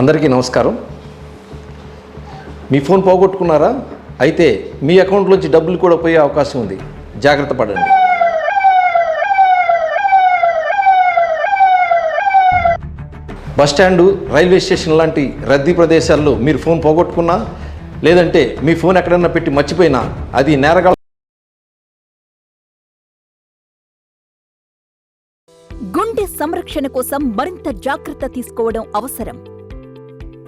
అందరికీ నమస్కారం. మీ ఫోన్ పోగొట్టుకున్నారా? అయితే మీ అకౌంట్లోంచి డబ్బులు కూడా పోయే అవకాశం ఉంది. జాగ్రత్త పడండి. బస్ రైల్వే స్టేషన్ లాంటి రద్దీ ప్రదేశాల్లో మీరు ఫోన్ పోగొట్టుకున్నా లేదంటే మీ ఫోన్ ఎక్కడన్నా పెట్టి మర్చిపోయినా అది నేరగా గుండె సంరక్షణ కోసం మరింత జాగ్రత్త తీసుకోవడం అవసరం.